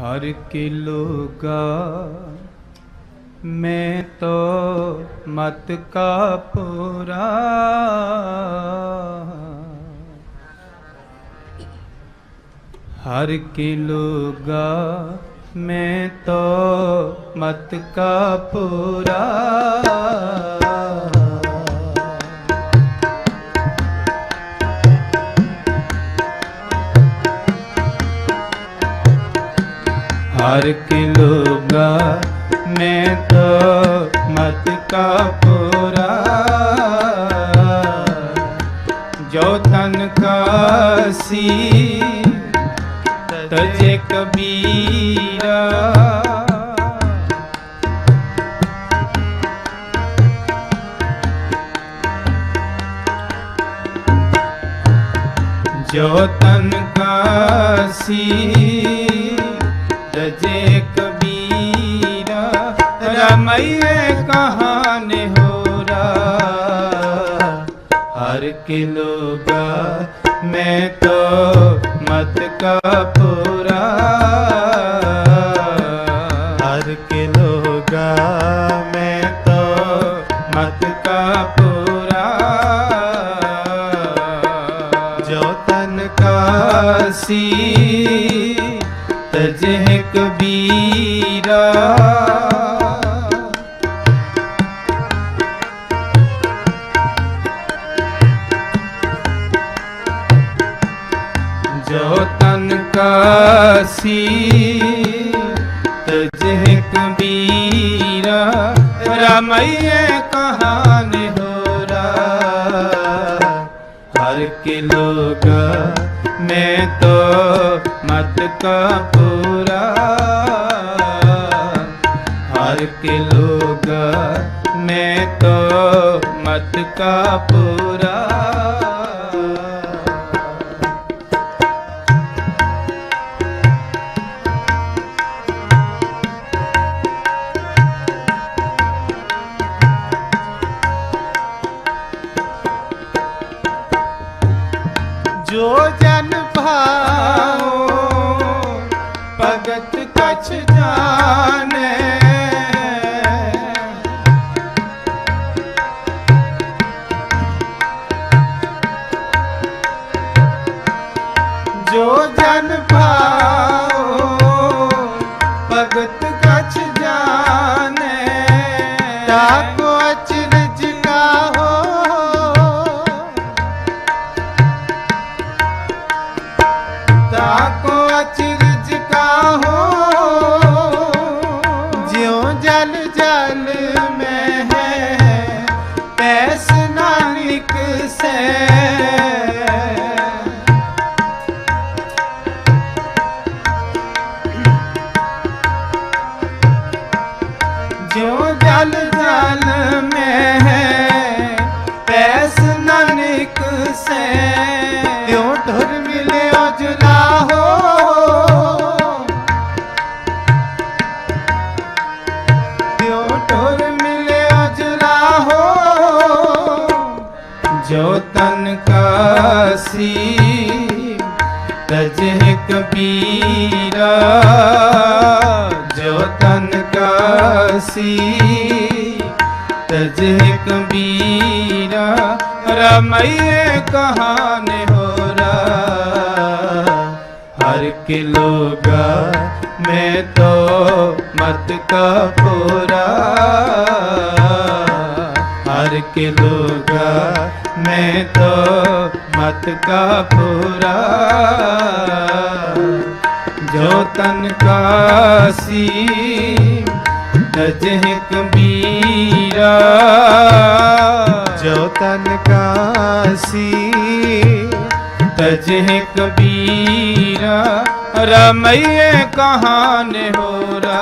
ਹਰ ਕੇ ਲੋਗਾ। ਮੈਂ ਤੋ ਮਤ ਕਾ ਪੂਰਾ। ਹਰ ਕੇ ਲੋਗਾ, ਮੈਂ ਤੋ ਮਤ ਕਾ ਪੂਰਾ। हर के लोगा मैं तो मत का पूरा जो तन का सी तजे कबीरा जो तन का सी तजे कबीरा रमैये कहान हो हर के लोगा, मैं तो मत का पूरा हर के लोगा, मैं तो मत का पूरा जो तन का कासी ਜੋ ਤਨ ਕਾਸੀ ਤਜਹ ਕਬੀਰਾ ਰਮਈਏ ਕਹਾਨ ਹੋਰਾ। ਹਰ ਕੇ ਲੋਗਾ ਮੈਂ ਤੋ ਮਤ ਕਾ ਪੂਰਾ। ਹਰ ਕੇ ਲੋਗਾ ਮੈਂ ਤੋ ਮਤ ਕਾ ਪੂਰਾ। ਜੋ ਜਨ ਭਾਉ ਭਗਤ ਕਛ ਜਾਣੇ। ਜੋ ਜਨ ਭਾਉ ਜਲ ਮੈਂ ਹੈ। ਪੈਸ ਨਾਨਕ ਸੇ कबीरा जो तन कासी तजह कबीरा रमैये कहान हो हर के लोगा मैं तो मत का पूरा हर के लोगा मैं तो मत का पूरा ਜੋ ਤਨ ਕਾਸੀ ਤਜਹਿ ਕਬੀਰਾ। ਜੋ ਤਨ ਕਾਸੀ ਤਜਹਿ ਕਬੀਰਾ ਰਮਈਏ ਕਹਾਨ ਹੋਰਾ।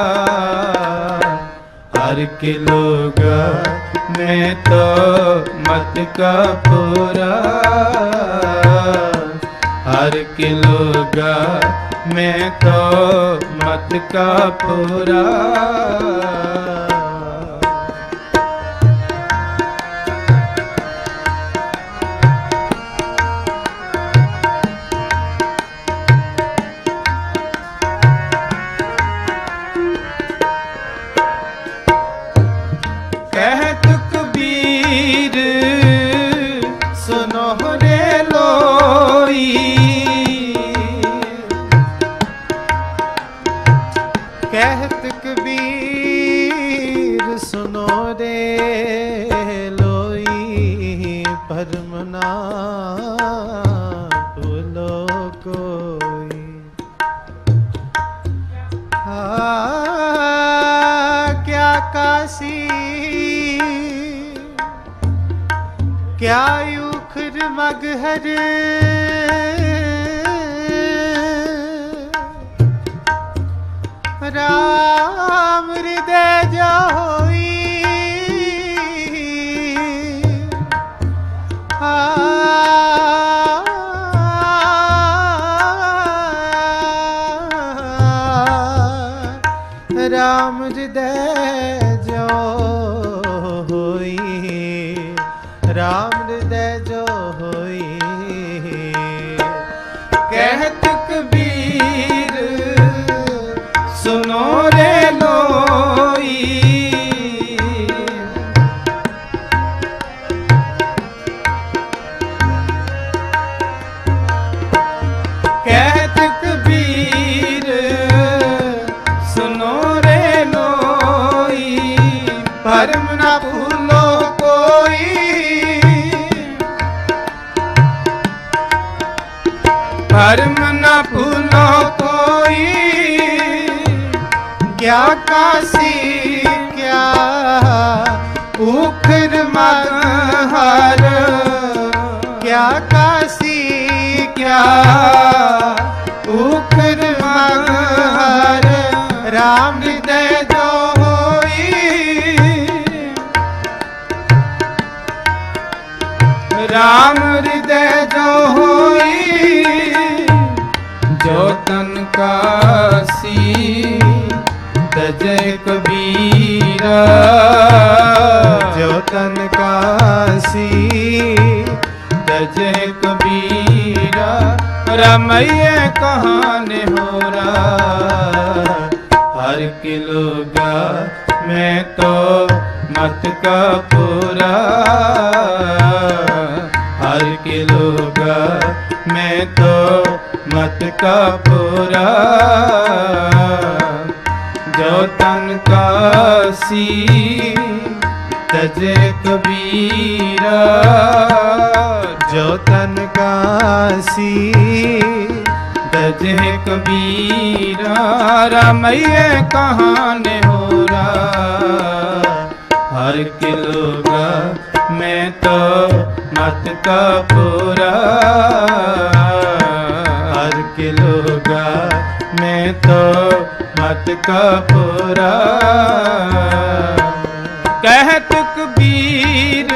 ਹਰ ਕੇ ਲੋਗਾ ਮੈਂ ਤੋ ਮਤ ਕਾ ਪੂਰਾ। ਹਰ ਕੇ ਲੋਗਾ मैं तो मत का पूरा ਕੋਈ। ਆ ਕਿਆ ਕਾਸੀ? ਕਿਆ ਯੂਖਰ ਮਗਹਰ ਰਾਮ ਹਿਰਦੈ ਜਾਈ ਆ ਰਾਮ ਹਿਰਦੈ ਜੋ ਹੋਈ ਰਾਮ ਹਿਰਦੈ ਜੋ ਹੋਈ ਕਾਸੀ ਕਿਆ ਉਖਰ ਹਰ ਰਾਮ ਹਿਰਦੈ ਜੋ ਹੋਈ। ਰਾਮ ਹਿਰਦੈ ਜੋ ਹੋਈ, ਜੋ ਤਨ ਕਾਸੀ ਤਜੈ ਕਬੀਰਾ। ਜੋ ਤਨ ਕਾਸੀ ਤਜੈ ਕਬੀਰਾ। ਰਮਈਏ ਕਹਾਨੇ ਹੋਰਾ। ਹਰ ਕੇ ਲੋਗਾ ਮੈਂ ਤੋ ਮਤ ਕਾ ਪੂਰਾ। ਹਰ ਕੇ ਲੋਗਾ ਮੈਂ ਤੋ ਮਤ ਕਾ ਪੂਰਾ। ਜੋ ਤਨ ਕਾਸੀ ਤਜੇ ਕਬੀਰਾ, ਜੋ ਤਨ ਕਾਸੀ ਦਜੇ ਕਬੀਰਾ, ਰਮਈਏ ਕਹਾਨੇ ਹੋਰਾ। ਹਰ ਕੇ ਮੈਂ ਤੋ ਮਤ ਕਾ ਪੂਰਾ ਹਰ ਕੇ ਲੋਗਾ ਮੈਂ ਤੋ ਮਤ ਕਾ ਪੂਰਾ ਕਹਿਤ ਕਬੀਰ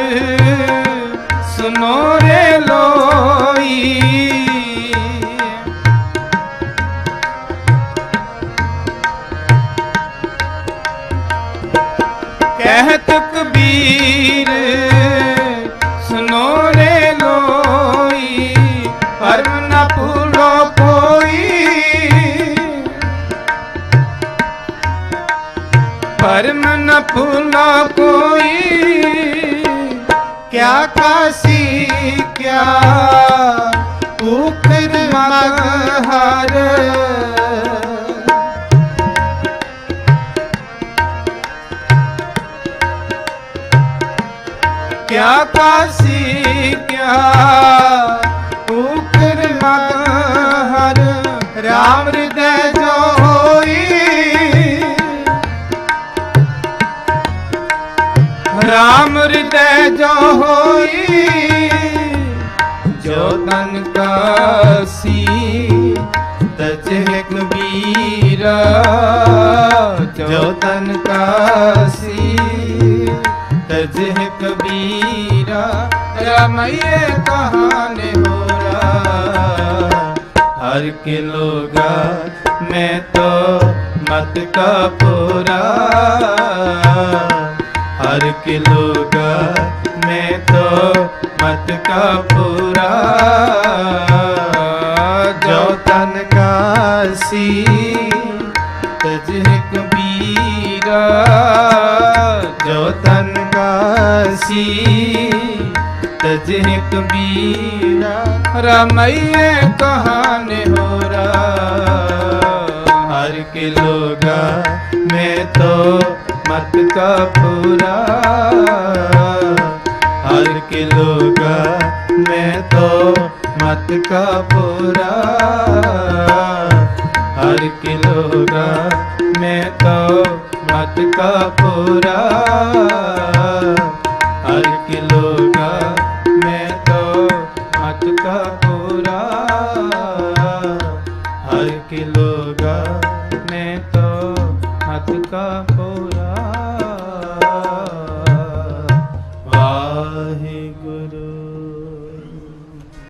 ਸੁਨੋ ਰੇ ਲੋਈ। ਕਹਿਤ ਕਬੀਰ ਸੁਨੋ ਰੇ ਲੋਈ ਪਰਮ ਨਾ ਭੂਲੋ ਕੋਈ। ਪਰਮ ਨਾ ਭੂਲੋ ਕੋਈ। ਕਿਆ ਕਾਸੀ ਕਿਆ ਉਖਰ ਮਗ ਕਿਆ ਕਾਸੀ ਕਿਆ ਉਖਰ ਮਗ ਰਾਮ ਹਿਰਦੈ RAM ਹਿਰਦੈ ਜੋ ਹੋਈ, ਜੋ ਤਨ ਕਾਸੀ ਤਜਹਿ ਕਬੀਰਾ ਜੋ ਤਨ ਕਾਸੀ ਤਜਹਿ ਕਬੀਰਾ ਰਮਈਏ ਕਹਾਨੇ ਹੋਰਾ। ਹਰ ਕੇ ਲੋਗਾ, ਮੈਂ ਤੋ ਮਤ ਕਾ ਪੂਰਾ। प्यार के लोगा मैं तो मत का पूरा जो तन का सी तजह कबीरा जो तन का सी तजह कबीरा रमैये कहाने हो रहा हर के लोगा मैं तो ਮਤ ਕਪੂਰਾ। ਹਰ ਕੇ ਲੋਗਾ ਮੈਂ ਤੋ ਮਤ ਕਪੂਰਾ। ਹਰ ਕੇ ਲੋਗਾ ਮੈਂ ਤੋ ਮਤ ਕਪੂਰਾ।